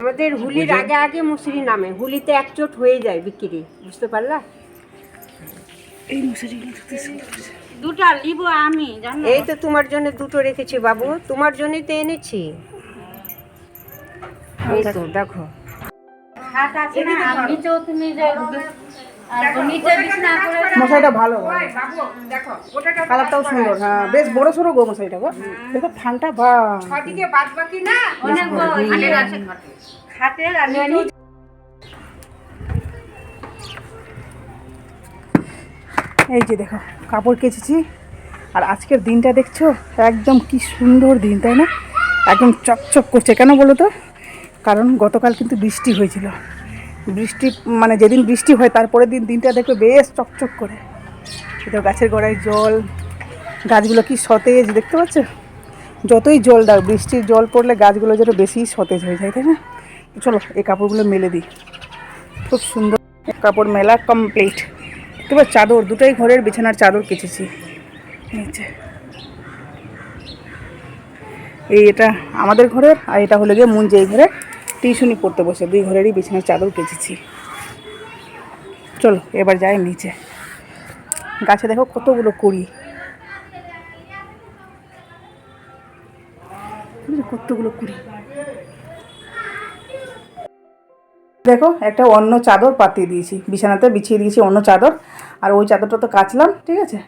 আমাদের হুলির আগে আগে মুসুরি নামে হুলিতে এক চোট হয়ে যায় বিক্রি বুঝতে পারলা? এই মশারিগুলো দুটো লিবো আমি জানো? এই তো তোমার জন্য দুটো রেখেছি বাবু তোমার জন্যই তো এনেছি। এই তো দেখো। হাত আছে না? আমি নিচেও তুমি যে আর নিচে বিছনা করে মশারিটা ভালো কালারটাও সুন্দর হ্যাঁ। বেশ বড় সড়ো গো গো। দেখো বা নিচে এই যে দেখো কাপড় কেচেছি। আর আজকের দিনটা দেখছ? একদম কি সুন্দর দিন তাই না? একদম চকচক করছে। কেন বলো তো? কারণ গতকাল কিন্তু বৃষ্টি হয়েছিল। বৃষ্টি মানে যেদিন বৃষ্টি হয়, তারপরের দিন দিনটা দেখবে বেশ চকচক করে। তো গাছের গোড়ায় জল, গাছগুলো কি সতেজ দেখতে পাচ্ছ? যতই জল দাও, বৃষ্টির জল পড়লে গাছগুলো যেন বেশি সতেজ হয়ে যায়, তাই না? চলো, এই কাপড়গুলো মেলে দিই। খুব সুন্দর কাপড় মেলা কমপ্লিট এবার চাদর, দুটোই ঘরের বিছানার চাদর কেচেছি। এই এটা আমাদের ঘরের, আর এটা হলো গিয়ে মুন যেই ঘরে টিউশনি পড়তে বসে, দুই ঘরেরই বিছানার চাদর কেচেছি। চলো, এবার যাই নিচে। গাছে দেখো কতগুলো কুড়ি। কতগুলো কুড়ি। দেখো, একটা অন্য চাদর পাতিয়ে দিয়েছি। বিছানাতে বিছিয়ে দিয়েছি অন্য চাদর। আর ওই চাদরটা তো কাচলাম, ঠিক আছে?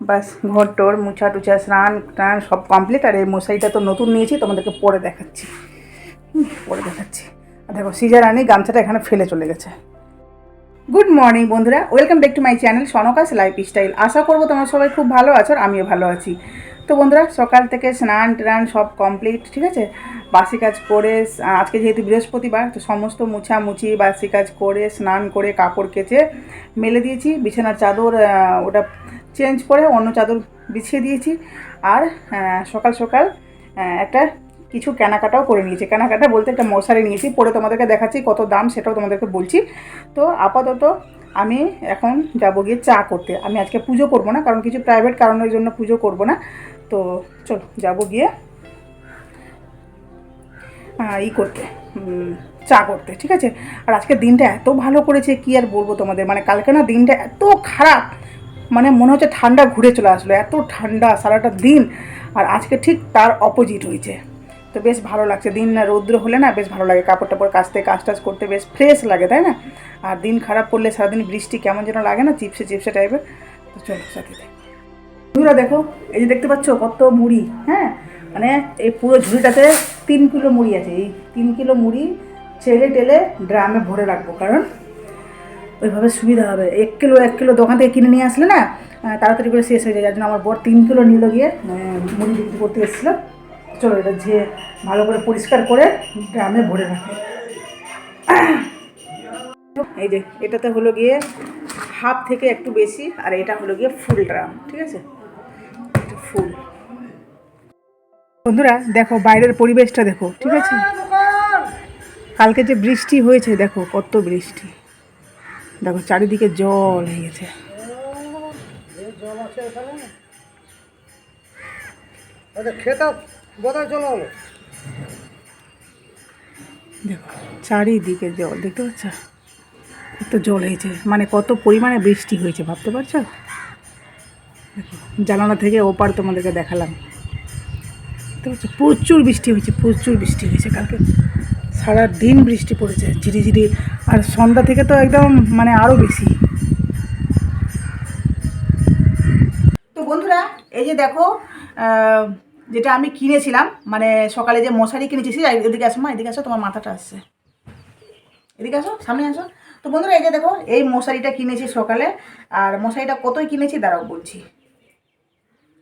বাস ঘর টোর মুছা টুছা স্নান টান সব কমপ্লিট আর এই মশারিটা তো নতুন নিয়েছি, তোমাদেরকে পরে দেখাচ্ছি। পরে দেখাচ্ছি। আর দেখো, সিজার আনি, গামছাটা এখানে ফেলে চলে গেছে। গুড মর্নিং বন্ধুরা। Welcome back to my channel সনকাস life style আশা করব তোমার সবাই খুব ভালো আছো আর আমিও ভালো আছি। তো বন্ধুরা, সকাল থেকে স্নান টান সব কমপ্লিট ঠিক আছে? বাসি কাজ করে আজকে যেহেতু বৃহস্পতিবার, তো সমস্ত মুছামুছি, বাসি কাজ করে, স্নান করে, কাপড় কেচে মেলে দিয়েছি। বিছানার চাদর ওটা চেঞ্জ করে অন্য চাদর বিছিয়ে দিয়েছি। আর সকাল সকাল একটা কিছু কেনাকাটাও করে নিয়েছি। কেনাকাটা বলতে একটা মশারি নিয়েছি, পরে তোমাদেরকে দেখাচ্ছি কত দাম সেটাও তোমাদেরকে বলছি। তো আপাতত আমি এখন যাব গিয়ে চা করতে। আমি আজকে পুজো করব না, কারণ কিছু প্রাইভেট কারণের জন্য পুজো করব না। তো চলো, যাব গিয়ে ই করতে চা করতে, ঠিক আছে? আর আজকে দিনটা এত ভালো করেছে, কি আর বলব তোমাদের? মানে কালকে না দিনটা এত খারাপ মানে মনে হচ্ছে ঠান্ডা ঘুরে চলে আসলো, এত ঠান্ডা সারাটা দিন। আর আজকে ঠিক তার অপোজিট হয়েছে। তো বেশ ভালো লাগছে। দিন না রৌদ্র হলে না বেশ ভালো লাগে। কাপড় টাপড় কাচতে, কাজ টাজ করতে বেশ ফ্রেশ লাগে, তাই না? আর দিন খারাপ করলে সারাদিন বৃষ্টি কেমন যেন লাগে না, চিপসে চিপসে টাইপের তো চলো সাথে বন্ধুরা দেখো, এই যে দেখতে পাচ্ছ কত মুড়ি হ্যাঁ? মানে এই পুরো ঝুড়িটাতে তিন কিলো মুড়ি আছে। এই তিন কিলো মুড়ি ছেলে টেলে ড্রামে ভরে রাখব। কারণ ওইভাবে সুবিধা হবে। এক কিলো এক কিলো দোকান থেকে কিনে নিয়ে আসলে না তাড়াতাড়ি করে শেষ হয়ে যায়। যার জন্য আমার বর তিন কিলো নিল গিয়ে মুড়ি বিক্রি করতে এসেছিল। চলো এটা যে ভালো করে পরিষ্কার করে ড্রামে ভরে রাখো। এই যে, এটাতে হলো গিয়ে হাফ থেকে একটু বেশি, আর এটা হলো গিয়ে ফুল ড্রাম, ঠিক আছে? ফুল। বন্ধুরা, দেখো বাইরের পরিবেশটা দেখো, ঠিক আছে? কালকে যে বৃষ্টি হয়েছে, দেখো কত বৃষ্টি। দেখো চারিদিকে জল হয়ে গেছে। দেখো চারিদিকে জল দেখতে পাচ্ছ? কত জল হয়েছে মানে কত পরিমাণে বৃষ্টি হয়েছে ভাবতে পারছ? দেখো জানালা থেকে ওপার তোমাদেরকে দেখালাম। দেখতে পাচ্ছ? প্রচুর বৃষ্টি হয়েছে প্রচুর বৃষ্টি হয়েছে কালকে। সারা দিন বৃষ্টি পড়েছে ঝিরিঝিরি। আর সন্ধ্যা থেকে তো একদম মানে আরও বেশি। তো বন্ধুরা এই যে দেখো আহ, যেটা আমি কিনেছিলাম মানে সকালে যে মশারি কিনেছি এদিকে আসো মা এদিকে আসো তোমার মাথাটা আসছে। এদিকে আসো সামনে আসো। তো বন্ধুরা এই যে দেখো এই মশারিটা কিনেছি সকালে আর মশারিটা কতই কিনেছি দাঁড়াও বলছি।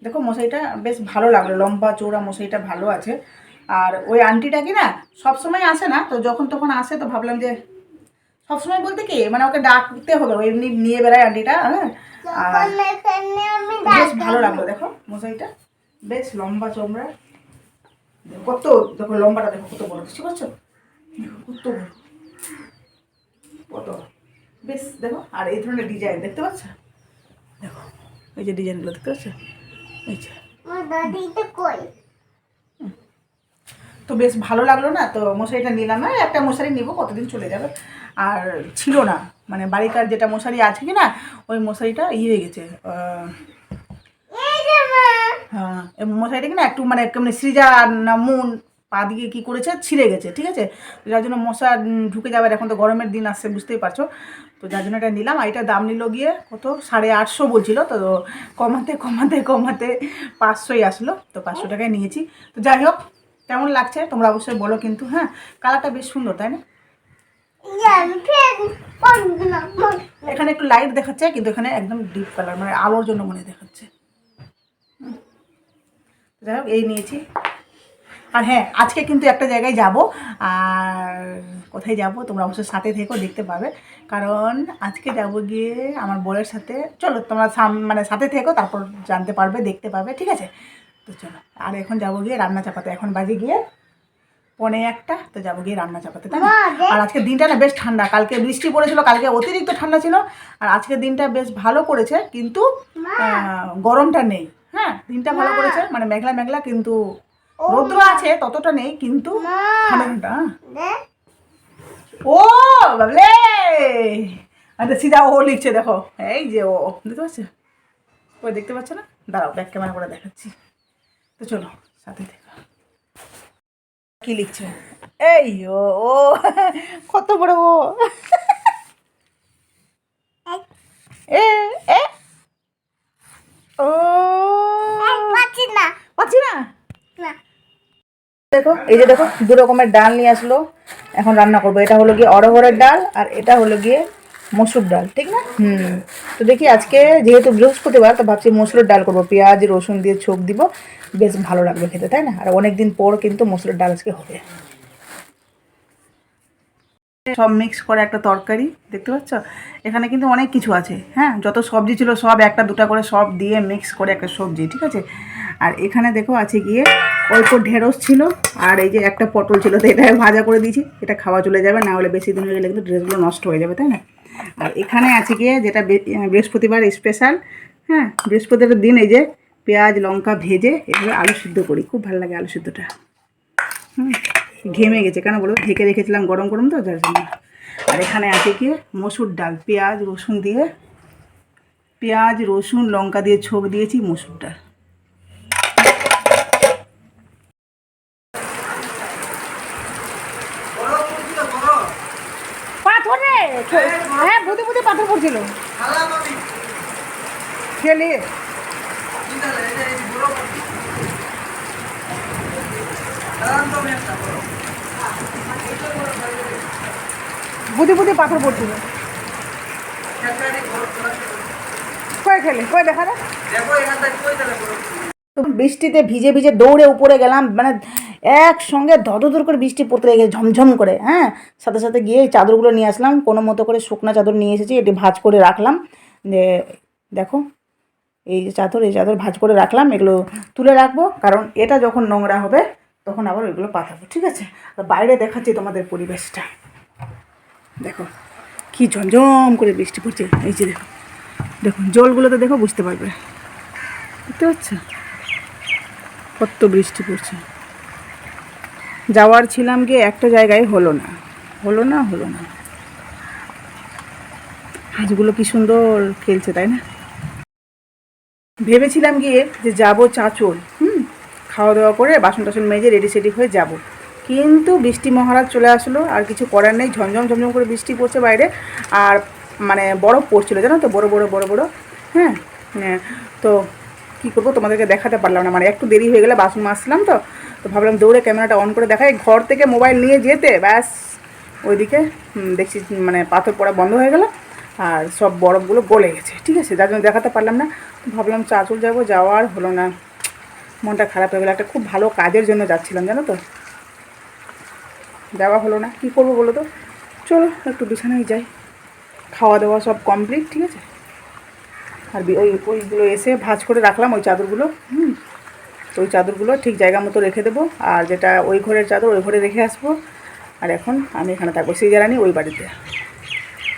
দেখো মশারিটা বেশ ভালো লাগল লম্বা চৌড়া মশারিটা ভালো আছে। আর ওই আন্টিটা কি না সবসময় আসে না তো যখন তখন আসে তো ভাবলাম যে সবসময় বলতে কি মানে ওকে ডাকতে হবে এমনি নিয়ে বেড়ায় আন্টিটা হ্যাঁ? আর বেশ ভালো লাগল দেখো মশারিটা। বেশ লম্বা চমড়া কত দেখো লম্বাটা দেখো কত বড় বুঝতে পারছ? দেখো কত বড়। কত বেশ দেখো আর এই ধরনের ডিজাইন দেখতে পাচ্ছ? দেখো এই যে ডিজাইনগুলো দেখতে পাচ্ছ? এই যে। তো বেশ ভালো লাগল না তো মশারিটা নিলাম। না একটা মশারি নিব কতদিন চলে যাবে? আর ছিল না। মানে বাড়িকার যেটা মশারি আছে কি না ওই মশারিটা ইয়ে হয়ে গেছে আহ, হ্যাঁ মশারিটা কি না একটু মানে কেমন সৃজা না মুন পা দিকে কী করেছে ছিঁড়ে গেছে ঠিক আছে? যার জন্য মশা ঢুকে যাবে এখন তো গরমের দিন আসছে বুঝতেই পারছ? তো যার জন্য এটা নিলাম আর এটা দাম নিল গিয়ে কত? সাড়ে আটশো বলছিল তো কমাতে কমাতে কমাতে পাঁচশোই আসলো তো পাঁচশো টাকায় নিয়েছি। তো যাই হোক কেমন লাগছে? তোমরা অবশ্যই বলো কিন্তু হ্যাঁ? কালারটা বেশ সুন্দর তাই না? এখানে একটু লাইট দেখাচ্ছে কিন্তু এখানে একদম ডিপ কালার মানে আলোর জন্য মনে দেখাচ্ছে। যাই হোক এই নিয়েছি। আর হ্যাঁ আজকে কিন্তু একটা জায়গায় যাব। আর কোথায় যাব তোমরা অবশ্যই সাথে থেকেও দেখতে পাবে। কারণ আজকে যাব গিয়ে আমার বরের সাথে। চলো তোমরা মানে সাথে থেকো তারপর জানতে পারবে দেখতে পাবে ঠিক আছে? তো চলো আর এখন যাব গিয়ে রান্না চাপাতে। এখন বাজে গিয়ে পনে একটা তো যাব গিয়ে রান্না চাপাতে তাই না? আর আজকের দিনটা না বেশ ঠান্ডা। কালকে বৃষ্টি পড়েছিল কালকে অতিরিক্ত ঠান্ডা ছিল। আর আজকের দিনটা বেশ ভালো করেছে কিন্তু গরমটা নেই। হ্যাঁ দিনটা ভালো করেছে। মানে মেঘলা মেঘলা কিন্তু রৌদ্র আছে ততটা নেই কিন্তু ঠান্ডা ও বাবলে! আচ্ছা সিধা ও লিখছে দেখো। এই যে ও দেখতে পাচ্ছ? ওই দেখতে পাচ্ছ না? দাঁড়াও ব্যাক ক্যামেরা করে দেখাচ্ছি। তো চলো সাথে দেখো কি লিখছে? এই ও ও কত বড় ও। এ এ। ও। পাচ্ছি না। দেখো এই যে দেখো দু রকমের ডাল নিয়ে আসলো। এখন রান্না করব। এটা হলো গিয়ে অড়হরের ডাল আর এটা হলো গিয়ে মসুর ডাল ঠিক না? হুম। তো দেখি আজকে যেহেতু বৃহস্পতিবার তো ভাবছি মসুরের ডাল করব। পেঁয়াজ রসুন দিয়ে ছোপ দিব। বেশ ভালো লাগবে খেতে তাই না? আর অনেক দিন পর কিন্তু মসুরের ডাল আজকে হবে। সব মিক্স করে একটা তরকারি, দেখতে পাচ্ছ? এখানে কিন্তু অনেক কিছু আছে হ্যাঁ? যত সবজি ছিল সব একটা দুটা করে সব দিয়ে মিক্স করে একটা সবজি, ঠিক আছে? আর এখানে দেখো আছে গিয়ে অল্প ঢেঁড়স ছিল, আর এই যে একটা পটল ছিল, তো এটা ভাজা করে দিয়েছি। এটা খাওয়া চলে যাবে, না হলে বেশি দিন হয়ে গেলে কিন্তু ড্রেসগুলো নষ্ট হয়ে যাবে, তাই না? আর এখানে আছে গিয়ে যেটা বৃহস্পতিবার স্পেশাল হ্যাঁ? বৃহস্পতিবার দিন এই যে পেঁয়াজ, লঙ্কা ভেজে এভাবে আলু সিদ্ধ করি, খুব ভালো লাগে আলু সিদ্ধটা। হুম। ঘেমে গেছে। কেন বলো? ঢেকে রেখেছিলাম গরম গরম তো যার জন্য। আর এখানে আছে কি? মসুর ডাল পেঁয়াজ রসুন দিয়ে পেঁয়াজ রসুন লঙ্কা দিয়ে ছোপ দিয়েছি মসুর ডাল। পাথরে হ্যাঁ বুধে বুধে পাথর পড়ছিল। খেলে বুধি বুধি পাথর পড়ছিল বৃষ্টিতে ভিজে ভিজে দৌড়ে উপরে গেলাম মানে একসঙ্গে ধদধর করে বৃষ্টি পড়তে লেগে ঝমঝম করে হ্যাঁ? সাথে সাথে গিয়ে চাদরগুলো নিয়ে আসলাম, কোনো মতো করে শুকনা চাদর নিয়ে এসেছি, এটি ভাঁজ করে রাখলাম। যে দেখো, এই যে চাদর, এই চাদর ভাঁজ করে রাখলাম, এগুলো তুলে রাখব, কারণ এটা যখন নোংরা হবে তখন আবার ওইগুলো পাঠাবো, ঠিক আছে? আর বাইরে দেখাচ্ছি তোমাদের পরিবেশটা। দেখো, কি ঝমঝম করে বৃষ্টি পড়ছে। এই যে দেখো দেখুন জলগুলোতে দেখো, বুঝতে পারবে। বুঝতে পারছ কত বৃষ্টি পড়ছে। যাওয়ার ছিলাম গিয়ে একটা জায়গায় হলো না। হলো না হলো না। হাঁসগুলো কি সুন্দর খেলছে, তাই না? ভেবেছিলাম গিয়ে যে যাব চাঁচল। খাওয়া দাওয়া করে বাসন টাসন মেজে রেডি সেডি হয়ে যাব। কিন্তু বৃষ্টি মহারাজ চলে আসলো আর কিছু করার নেই ঝমঝম ঝমঝম করে বৃষ্টি পড়ছে বাইরে আর মানে বরফ পড়ছিল জানো তো বড় বড় বড় বড় হ্যাঁ হ্যাঁ, তো কী করব তোমাদেরকে দেখাতে পারলাম না মানে একটু দেরি হয়ে গেলে বাসন মাজছিলাম তো তো ভাবলাম দৌড়ে ক্যামেরাটা অন করে দেখাই ঘর থেকে মোবাইল নিয়ে যেতে ব্যাস ওইদিকে দেখছি মানে পাথর পড়া বন্ধ হয়ে গেল আর সব বরফগুলো গলে গেছে ঠিক আছে যার জন্য দেখাতে পারলাম না ভাবলাম চাচল যাব যাওয়ার হলো না। মনটা খারাপ হয়ে গেলো। একটা খুব ভালো কাজের জন্য যাচ্ছিলাম, জানো তো? যাওয়া হলো না। কী করব বলো তো? চলো, একটু বিছানায় যাই। খাওয়া দাওয়া সব কমপ্লিট ঠিক আছে? আর ওই, ওইগুলো এসে ভাঁজ করে রাখলাম, ওই চাদরগুলো, হুম? তো ওই চাদরগুলো ঠিক জায়গা মতো রেখে দেবো। আর যেটা ওই ঘরের চাদর, ওই ঘরে রেখে আসব। আর এখন আমি এখানে থাকব, সেই জানি ওই বাড়িতে।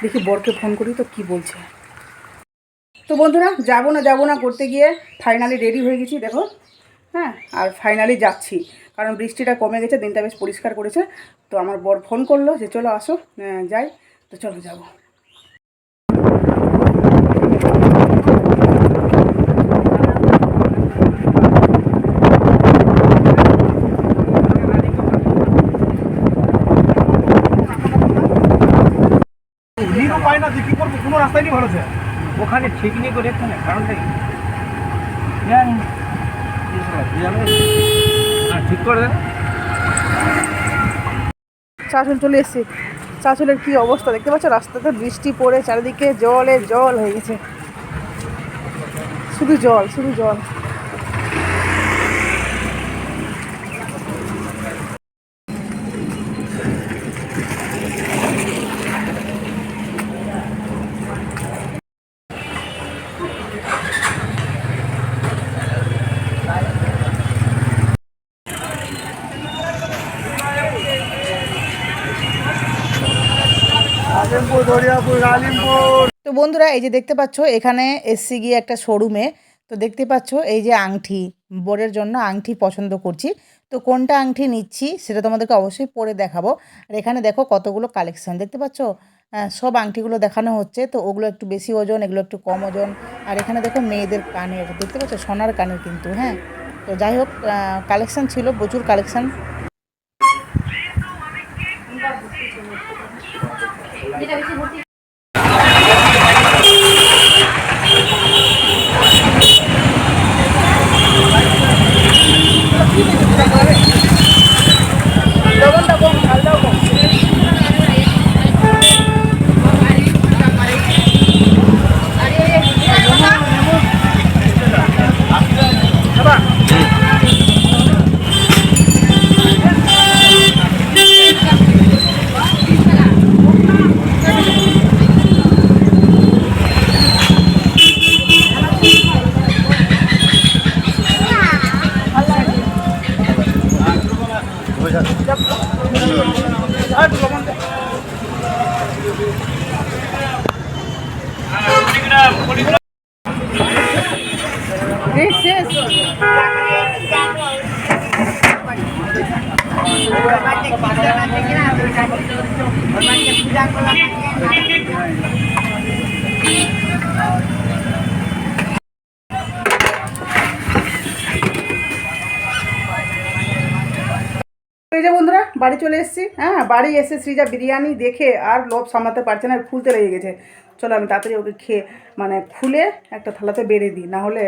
দেখি বরকে ফোন করি তো কি বলছে। তো বন্ধুরা, যাব না যাব না করতে গিয়ে ফাইনালি রেডি হয়ে গেছি, দেখো। হ্যাঁ আর ফাইনালি যাচ্ছি। কারণ বৃষ্টিটা কমে গেছে, দিনটা বেশ পরিষ্কার করেছে। তো আমার বর ফোন করল যে, চলো আসো যাই, তো চলো যাব। পাই না কোনো রাস্তাই নেই ভালো ওখানে ঠিক নেই করে কারণটা কি ঠিক চলে এসেছি। চাঁচলের কি অবস্থা দেখতে পাচ্ছ? রাস্তাতে বৃষ্টি পড়ে, চারিদিকে জলে জল হয়ে গেছে। শুধু জল শুধু জল। তো বন্ধুরা এই যে দেখতে পাচ্ছ এখানে এসছি গিয়ে একটা শোরুমে। তো দেখতে পাচ্ছ এই যে আংটি বোরের জন্য আংটি পছন্দ করছি। তো কোনটা আংটি নিচ্ছি সেটা তোমাদেরকে অবশ্যই পরে দেখাবো। আর এখানে দেখো কতগুলো কালেকশন দেখতে পাচ্ছ? আহ, সব আংটিগুলো দেখানো হচ্ছে। তো ওগুলো একটু বেশি ওজন এগুলো একটু কম ওজন। আর এখানে দেখো মেয়েদের কানের দেখতে পাচ্ছ? সোনার কানের কিন্তু হ্যাঁ। তো যাই হোক কালেকশন ছিল প্রচুর কালেকশন। যে বন্ধুরা, বাড়ি চলে এসেছি। হ্যাঁ বাড়ি এসে শ্রীজা বিরিয়ানি দেখে আর লোভ সামলাতে পারছে না খুলতে লেগে গেছে। চলো আমি তাড়াতাড়ি ওকে খেয়ে মানে খুলে একটা থালাতে বেড়ে দিই, না হলে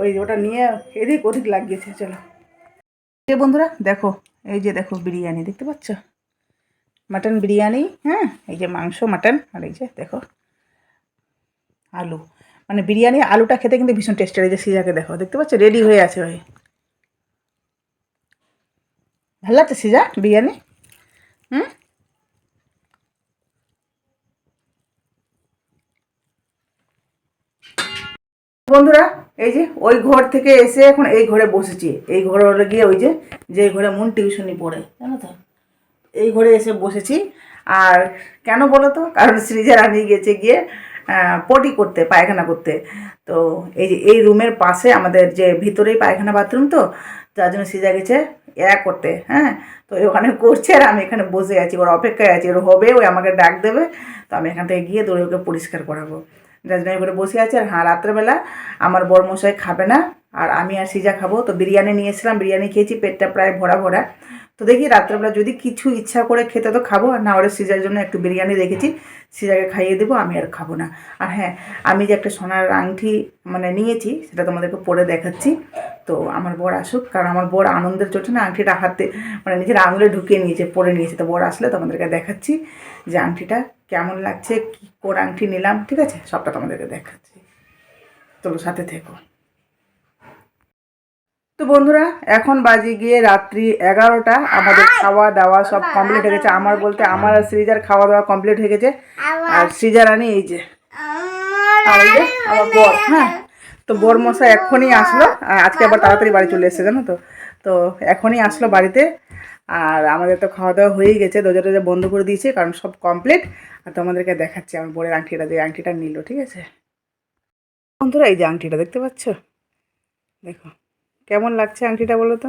ওই ওটা নিয়ে এদিক ওদিক লাগিয়েছে, চলো। যে বন্ধুরা, দেখো, এই যে দেখো বিরিয়ানি, দেখতে পাচ্ছ? মাটন বিরিয়ানি হ্যাঁ এই যে মাংস, মাটন, আর এই যে দেখো আলু। মানে বিরিয়ানি, আলুটা খেতে কিন্তু ভীষণ টেস্টের এই যে সিজাকে দেখো, দেখতে পাচ্ছ? রেডি হয়ে আছে ওই ভালো লাগছে সিজা, বিরিয়ানি? হুম? বন্ধুরা, এই যে ওই ঘর থেকে এসে এখন এই ঘরে বসেছি। এই ঘরে হলো গিয়ে ওই যে যে ঘরে মন টিউশনি পড়ে, জানো তো? এই ঘরে এসে বসেছি। আর কেন বলো তো? কারণ সৃজা রানী গেছে গিয়ে পটি করতে, পায়খানা করতে। তো এই যে এই রুমের পাশে আমাদের যে ভিতরেই পায়খানা বাথরুম তো যার জন্য সৃজা গেছে এক করতে হ্যাঁ? তো ওখানে করছে আর আমি এখানে বসে আছি। ওর অপেক্ষায় আছি। ওর হবে ওই আমাকে ডাক দেবে। তো আমি এখান থেকে গিয়ে দৌড়ে ওকে পরিষ্কার করাবো। জন্য করে বসে আছে আর হ্যাঁ রাত্রেবেলা আমার বর মশাই খাবে না আর আমি আর সিজা খাব। তো বিরিয়ানি নিয়েছিলাম বিরিয়ানি খেয়েছি, পেটটা প্রায় ভরা ভরা। তো দেখি রাত্রেবেলা যদি কিছু ইচ্ছা করে খেতে তো খাব, আর না হলে সিজার জন্য একটু বিরিয়ানি রেখেছি সিজাকে খাইয়ে দেবো, আমি আর খাব না। আর হ্যাঁ আমি যে একটা সোনার আংটি মানে নিয়েছি, সেটা তোমাদেরকে পরে দেখাচ্ছি। তো আমার বর আসুক, কারণ আমার বর আনন্দের চোটে না আংটিটা হাতে মানে নিজের আঙুলে ঢুকিয়ে নিয়েছে, পরে নিয়েছে। তো বর আসলে তোমাদেরকে দেখাচ্ছি যে আংটিটা কেমন লাগছে, কী কোন আংটি নিলাম, ঠিক আছে? সবটা তোমাদেরকে দেখাচ্ছি। চলো সাথে থেকো। তো বন্ধুরা এখন বাজে গিয়ে রাত্রি এগারোটা। আমাদের খাওয়া দাওয়া সব কমপ্লিট হয়ে গেছে। আমার বলতে আমার আর সৃজার খাওয়া দাওয়া কমপ্লিট হয়ে গেছে। আর সৃজা রানী এই যে। আর এই যে আমার বর হ্যাঁ? তো বর মশাই এক্ষুনি আসলো। আর আজকে আবার তাড়াতাড়ি বাড়ি চলে এসেছে জানো তো? তো এখনই আসলো বাড়িতে। আর আমাদের তো খাওয়া দাওয়া হয়েই গেছে। দরজা টরজা বন্ধ করে দিয়েছে কারণ সব কমপ্লিট আর তোমাদেরকে দেখাচ্ছি আমার বরের আংটিটা যে আংটিটা নিল ঠিক আছে? বন্ধুরা এই যে আংটিটা দেখতে পাচ্ছ? দেখো। কেমন লাগছে আংটিটা বলো তো?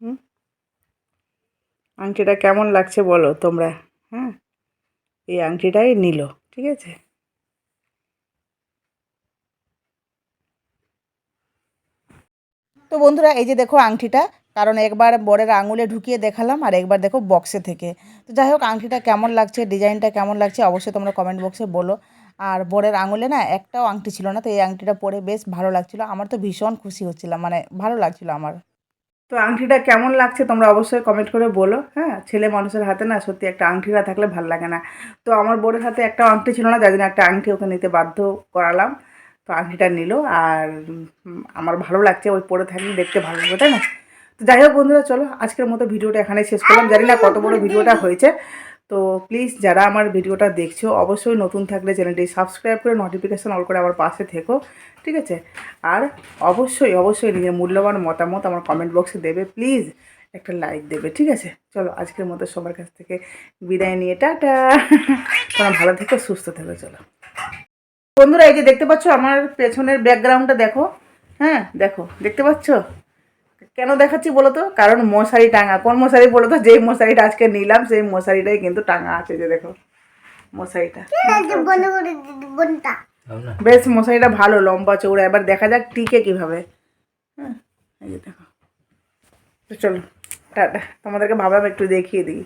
হুম? আংটিটা কেমন লাগছে বলো তোমরা হ্যাঁ? এই আংটিটাই নিল, ঠিক আছে? তো বন্ধুরা, এই যে দেখো আংটিটা, কারণ একবার বরের আঙুলে ঢুকিয়ে দেখালাম আর একবার দেখো বক্সে থেকে। তো যাই হোক, আংটিটা কেমন লাগছে, ডিজাইনটা কেমন লাগছে, অবশ্যই তোমরা কমেন্ট বক্সে বলো। আর বরের আঙুলে না একটাও আংটি ছিল না তো এই আংটিটা পরে বেশ ভালো লাগছিল। আমার তো ভীষণ খুশি হচ্ছিলাম মানে ভালো লাগছিল আমার। তো আংটিটা কেমন লাগছে তোমরা অবশ্যই কমেন্ট করে বলো হ্যাঁ? ছেলে মানুষের হাতে না সত্যি একটা আংটিটা থাকলে ভালো লাগে না। তো আমার বোনের হাতে একটা আংটি ছিল না যার জন্য একটা আংটি ওকে নিতে বাধ্য করালাম। তো আংটিটা নিল আর আমার ভালো লাগছে ওই পরে থাকলে দেখতে ভালো লাগবে তাই না? তো যাই হোক বন্ধুরা চলো আজকের মতো ভিডিওটা এখানে শেষ করলাম। জানি না কত বড় ভিডিওটা হয়েছে। তো প্লিজ যারা আমার ভিডিওটা দেখছ, অবশ্যই নতুন থাকলে চ্যানেলটি সাবস্ক্রাইব করে নোটিফিকেশান অল করে আমার পাশে থেকো, ঠিক আছে? আর অবশ্যই অবশ্যই নিজের মূল্যবান মতামত আমার কমেন্ট বক্সে দেবে প্লিজ একটা লাইক দেবে, ঠিক আছে? চলো, আজকের মতো সবার কাছ থেকে বিদায় নিয়ে, টাটা! তোমরা ভালো থেকো, সুস্থ থেকো, চলো। বন্ধুরা, এই যে দেখতে পাচ্ছ আমার পেছনের ব্যাকগ্রাউন্ডটা দেখো হ্যাঁ দেখো, দেখতে পাচ্ছ? কেন দেখাচ্ছি বলো তো কারণ মশারি টাঙা। কোন মশারি বলো তো যেই মশারিটা আজকে নিলাম সেই মশারিটাই কিন্তু টাঙা আছে যে দেখো মশারিটা। বেশ মশারিটা ভালো লম্বা চৌড়া এবার দেখা যাক টিকে কীভাবে। হ্যাঁ এই যে দেখো। চলো টাটা। তোমাদেরকে ভাবলাম একটু দেখিয়ে দিই।